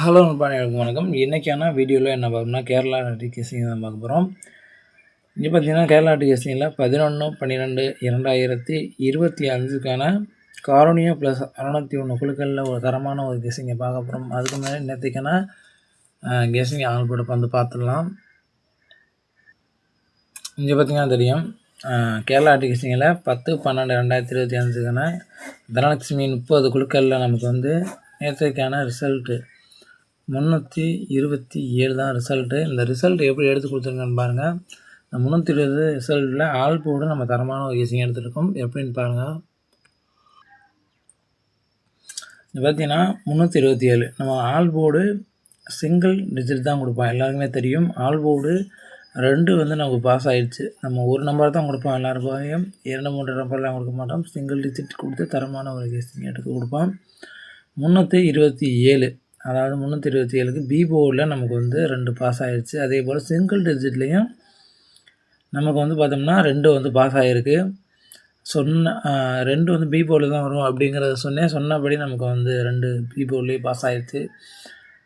Hello நண்பர்களுக்கு வணக்கம். இன்றைக்கான வீடியோவில் என்ன பார்க்கணும்னா கேரளா டிகேசிங் தான் பார்க்க போகிறோம் இங்கே பார்த்தீங்கன்னா கேரளா டிகேசிங்கில் பதினொன்று பன்னிரெண்டு இரண்டாயிரத்தி இருபத்தி அஞ்சுக்கான காரோனியா ப்ளஸ் அறுநூத்தி ஒன்று குழுக்களில் ஒரு தரமான ஒரு கேசிங்கை பார்க்க போகிறோம் அதுக்கு முன்னாடி நேற்றுக்கான ஆள் ஆல்போர்டு வந்து பார்த்துடலாம். இங்கே பார்த்தீங்கன்னா தெரியும் கேரளா டிகேசிங்கில் பத்து பன்னெண்டு ரெண்டாயிரத்தி இருபத்தி அஞ்சுக்கான தனலட்சுமி முப்பது குழுக்களில் நமக்கு வந்து நேற்றுக்கான ரிசல்ட்டு முந்நூற்றி இருபத்தி ஏழு தான் ரிசல்ட்டு இந்த ரிசல்ட் எப்படி எடுத்து கொடுத்துருங்கன்னு பாருங்கள் இந்த முந்நூற்றி இருபது ரிசல்ட்டில் ஆல் போர்டு நம்ம தரமான ஒரு ஈஸியாக எடுத்துருக்கோம். எப்படின்னு பாருங்கள் இது பார்த்தீங்கன்னா முந்நூற்றி இருபத்தி ஏழு. நம்ம ஆல் போர்டு சிங்கிள் டிஜிட் தான் கொடுப்போம். எல்லாருக்குமே தெரியும். ஆல் போர்டு ரெண்டு வந்து நமக்கு பாஸ் ஆகிடுச்சு நம்ம ஒரு நம்பர் தான் கொடுப்போம் எல்லாருக்கும். இரண்டு மூன்று நம்பர்லாம் கொடுக்க மாட்டோம். சிங்கிள் டிஜிட் கொடுத்து தரமான ஒரு கேசிங் எடுத்து கொடுப்போம். முந்நூற்றி இருபத்தி ஏழு. அதாவது முந்நூற்றி இருபத்தி ஏழுக்கு பி போர்டில் நமக்கு வந்து ரெண்டு பாஸ் ஆகிடுச்சு அதே போல் சிங்கிள் டிஜிட்லேயும் நமக்கு வந்து பார்த்தோம்னா ரெண்டு வந்து பாஸ் ஆகிருக்கு சொன்ன ரெண்டு வந்து பி போர்டில் தான் வரும் அப்படிங்கிறத சொன்னேன் சொன்னபடி நமக்கு வந்து ரெண்டு பி போர்ட்லேயே பாஸ் ஆகிடுச்சு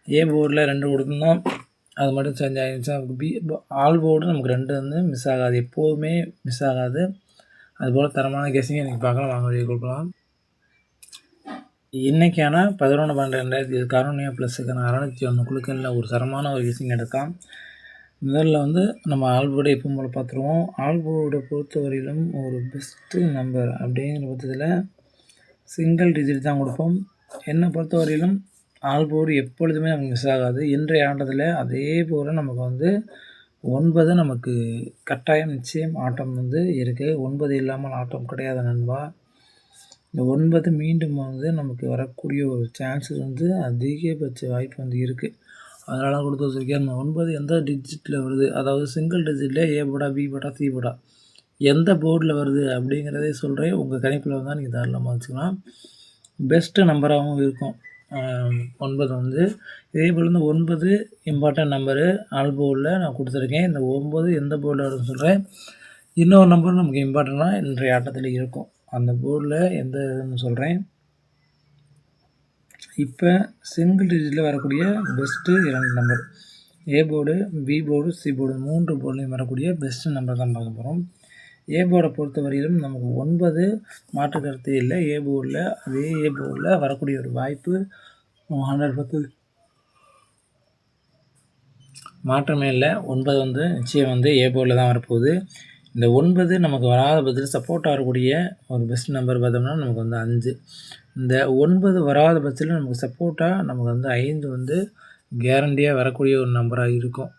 ஏ போர்டில் ரெண்டு கொடுத்தோம்னா அது மட்டும் சேஞ்ச் ஆகிடுச்சு பி ஆல் போர்டு நமக்கு ரெண்டு வந்து மிஸ் ஆகாது. எப்போதுமே மிஸ் ஆகாது. அதுபோல் தரமான கெஸிங் எனக்கு பார்க்கலாம். வாங்க வெளியே கொடுக்கலாம். இன்றைக்கான பதினொன்று பன்னெண்டு ரெண்டாயிரத்தி இது கருணையா ப்ளஸுக்கான அறநூற்றி ஒன்று குழுக்களில் ஒரு தரமான ஒரு விஷயம் எடுക്കാം முதல்ல வந்து நம்ம ஆல்போர்டை எப்போ போல் பார்த்துருவோம். ஆல்போர்டை பொறுத்தவரையிலும் ஒரு பெஸ்ட்டு நம்பர் அப்படிங்கிற பட்சத்தில் சிங்கிள் டிஜிட் தான் கொடுப்போம். என்னை பொறுத்தவரையிலும் ஆல்போர்டு எப்பொழுதுமே நமக்கு மிஸ் ஆகாது. இன்றைய ஆட்டத்தில் அதே போல் நமக்கு வந்து ஒன்பது நமக்கு கட்டாயம் நிச்சயம் ஆட்டம் வந்து இருக்குது ஒன்பது இல்லாமல் ஆட்டம் கிடையாது நண்பா. இந்த ஒன்பது மீண்டும் வந்து நமக்கு வரக்கூடிய ஒரு சான்சஸ் வந்து அதிகபட்ச வாய்ப்பு வந்து இருக்குது அதனால் கொடுத்து வச்சுருக்கேன். அந்த ஒன்பது எந்த டிஜிட்டில் வருது? அதாவது சிங்கிள் டிஜிட்டில் ஏ போடா பி போடா சி போடா. எந்த போர்டில் வருது அப்படிங்கிறதே சொல்கிறேன் உங்கள் கணிப்பில் வந்தால் நீங்கள் தாராளமாக வச்சுக்கலாம். பெஸ்ட்டு நம்பராகவும் இருக்கும். ஒன்பது வந்து. இதே போல் இந்த ஒன்பது இம்பார்ட்டன்ட் நம்பரு ஆல் போர்டில் நான் கொடுத்துருக்கேன். இந்த ஒம்பது எந்த போர்டில் வருதுன்னு சொல்கிறேன் இன்னொரு நம்பரும் நமக்கு இம்பார்ட்டண்ட்டாக இன்றைய ஆட்டத்தில் இருக்கும். அந்த போர்டில் எந்த இதுன்னு சொல்கிறேன் இப்போ சிங்கிள் டிஜிட்டில் வரக்கூடிய பெஸ்ட்டு இரண்டு number A board B board C board மூன்று போர்டுலையும் வரக்கூடிய பெஸ்ட்டு நம்பர் தான் பார்க்க போகிறோம் ஏ போர்டை பொறுத்த வரையிலும் நமக்கு ஒன்பது மாற்று கருத்து இல்லை. ஏ போர்டில் அதே ஏ போர்டில் வரக்கூடிய ஒரு வாய்ப்பு ஹண்ட்ரட் பத்து. மாற்றமே இல்லை. ஒன்பது வந்து நிச்சயம் வந்து ஏ போர்டில் தான் வரப்போகுது. இந்த ஒன்பது நமக்கு வராத பட்சத்தில் சப்போர்ட் ஆகக்கூடிய ஒரு பெஸ்ட் நம்பர் பார்த்தோம்னா நமக்கு வந்து அஞ்சு. இந்த ஒன்பது வராத பட்சத்தில் நமக்கு சப்போர்ட்டாக நமக்கு வந்து ஐந்து வந்து கேரண்டியாக வரக்கூடிய ஒரு நம்பராக இருக்கும்.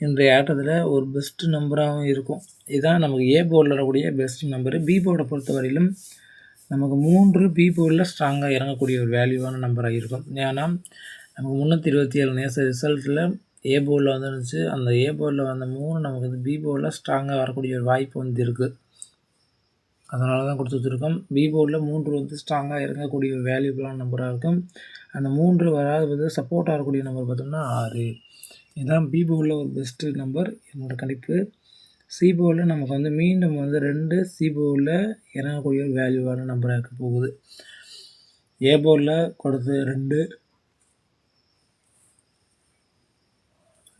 இன்றைய ஆட்டத்தில் ஒரு பெஸ்ட்டு நம்பராகவும் இருக்கும். இதுதான் நமக்கு ஏ போர்டில் வரக்கூடிய பெஸ்ட் நம்பரு பி போர்டை பொறுத்தவரையிலும் நமக்கு மூன்று பி போர்டில் ஸ்ட்ராங்காக இறங்கக்கூடிய ஒரு வேல்யூவான நம்பராக இருக்கும். ஏன்னா நமக்கு முந்நூற்றி இருபத்தி ஏழு நேச ரிசல்ட்டில் ஏ போர்டில் வந்துருந்துச்சு. அந்த ஏ போர்டில் வந்த மூணு நமக்கு வந்து பி போர்டில் ஸ்ட்ராங்காக வரக்கூடிய ஒரு வாய்ப்பு வந்து இருக்குது அதனால தான் கொடுத்து வச்சுருக்கோம். பி போர்டில் மூன்று வந்து ஸ்ட்ராங்காக இறங்கக்கூடிய ஒரு வேல்யூபுளான நம்பராக இருக்கும். அந்த மூன்று வராது வந்து சப்போர்ட்டாக இருக்கக்கூடிய நம்பர் பார்த்தோம்னா ஆறு. இதுதான் பி போர்டில் ஒரு பெஸ்ட்டு நம்பர் என்னோடய கணிப்பு. சி போர்டில் நமக்கு வந்து மீண்டும் வந்து ரெண்டு சி போர்டில் இறங்கக்கூடிய ஒரு வேல்யூவான நம்பராக இருக்க போகுது. ஏ போர்டில் கொடுத்து ரெண்டு.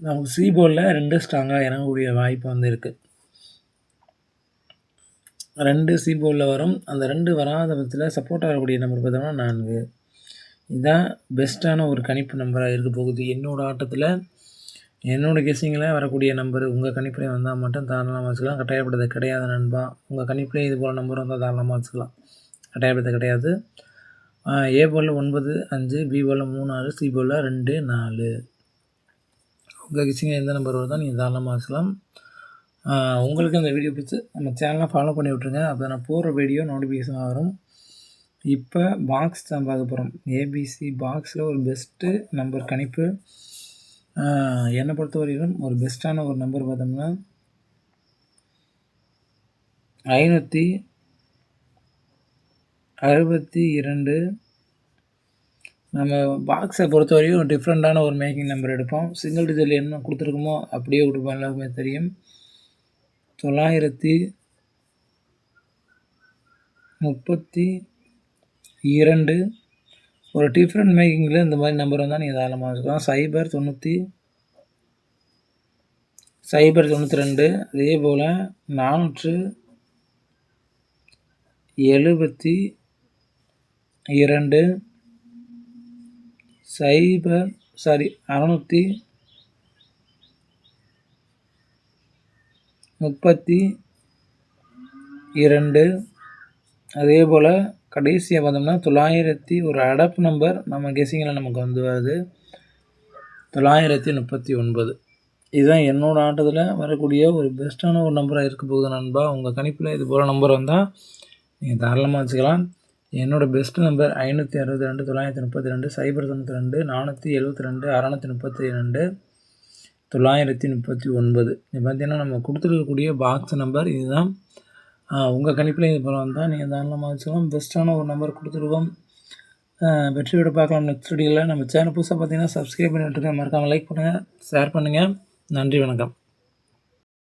நமக்கு சி போலில் ரெண்டு ஸ்ட்ராங்காக இறங்கக்கூடிய வாய்ப்பு வந்து இருக்குது ரெண்டு சி போலில் வரும். அந்த ரெண்டு வராத பட்சத்தில் சப்போர்ட் ஆகக்கூடிய நம்பர் பார்த்தோம்னா நான்கு. இதுதான் பெஸ்ட்டான ஒரு கணிப்பு நம்பராக இருக்க போகுது. என்னோடய ஆட்டத்தில் என்னோடய கெஸிங்கில் வரக்கூடிய நம்பர் உங்கள் கணிப்பிலே வந்தால் மட்டும் தாராளமாக வச்சுக்கலாம். கட்டாயப்படுறது கிடையாது நண்பா. உங்கள் கணிப்பிலே இது போல் நம்பர் வந்தால் தாராளமாக வச்சுக்கலாம். கட்டாயப்படுறது கிடையாது. ஏ போலில் ஒன்பது அஞ்சு பி போலில் மூணு ஆறு சி போலில் ரெண்டு நாலு. உங்கள் கிச்சிங்க எந்த நம்பர் வருதோ நீங்கள் தாராளமாக வச்சுக்கலாம் உங்களுக்கு அந்த வீடியோ பிடிச்சி நம்ம சேனலை ஃபாலோ பண்ணி விட்ருங்க அப்போ நான் போகிற வீடியோ நோட்டிஃபிகேஷன் வரும். இப்போ பாக்ஸ் தான் பார்க்க போகிறோம் ஏபிசி பாக்ஸில் ஒரு பெஸ்ட்டு நம்பர் கணிப்பு. என்னை பொறுத்தவரையிலும் ஒரு பெஸ்ட்டான ஒரு நம்பர் பார்த்தோம்னா ஐநூற்றி அறுபத்தி இரண்டு நம்ம பாக்ஸை பொறுத்த வரையும் டிஃப்ரெண்ட்டான ஒரு மேக்கிங் நம்பர் எடுப்போம். சிங்கிள் டிஜிட்டில் என்ன கொடுத்துருக்கோமோ அப்படியே கொடுப்போம் எல்லாருக்குமே தெரியும். தொள்ளாயிரத்தி முப்பத்தி இரண்டு. ஒரு டிஃப்ரெண்ட் மேக்கிங்கில் இந்த மாதிரி நம்பர் வந்தால் நீங்கள் தாராளமாக வச்சுக்கலாம் சைபர் தொண்ணூற்றி சைபர் தொண்ணூற்றி ரெண்டு. அதே போல் நானூற்று எழுபத்தி இரண்டு. சைபர் சாரி அறநூற்றி முப்பத்தி இரண்டு. அதே போல் கடைசியாக பார்த்தோம்னா தொள்ளாயிரத்தி ஒரு அடப்பு நம்பர். நம்ம கெஸிங்கில் நமக்கு வந்து வருது. தொள்ளாயிரத்தி முப்பத்தி ஒன்பது. இதுதான் என்னோடய ஆட்டத்தில் வரக்கூடிய ஒரு பெஸ்ட்டான ஒரு நம்பராக இருக்க போகுது நண்பா. உங்கள் கணிப்பில் இது போல் நம்பர் வந்தால் நீங்கள் தாராளமாக வச்சுக்கலாம். என்னோடய பெஸ்ட் நம்பர் ஐநூற்றி அறுபத்தி ரெண்டு தொள்ளாயிரத்தி முப்பத்தி ரெண்டு சைபர் தொண்ணூற்றி ரெண்டு நானூற்றி எழுபத்தி ரெண்டு அறநூற்றி முப்பத்தி ரெண்டு தொள்ளாயிரத்தி முப்பத்தி ஒன்பது. இது பார்த்தீங்கன்னா நம்ம கொடுத்துருக்கக்கூடிய பாக்ஸ் நம்பர் இதுதான். உங்கள் கணிப்பில் இது போல் வந்தால் நீங்கள் தாராளமாக வச்சுக்கலாம். பெஸ்ட்டான ஒரு நம்பர் கொடுத்துருக்கோம் வெற்றியோட பார்க்கலாம் நெக்ஸ்ட் வீடியோவில் நம்ம சேனல் புதுசாக பார்த்தீங்கன்னா சப்ஸ்கிரைப் பண்ணிவிட்டுருக்கேன் மறக்காமல் லைக் பண்ணுங்கள் ஷேர் பண்ணுங்கள் நன்றி வணக்கம்.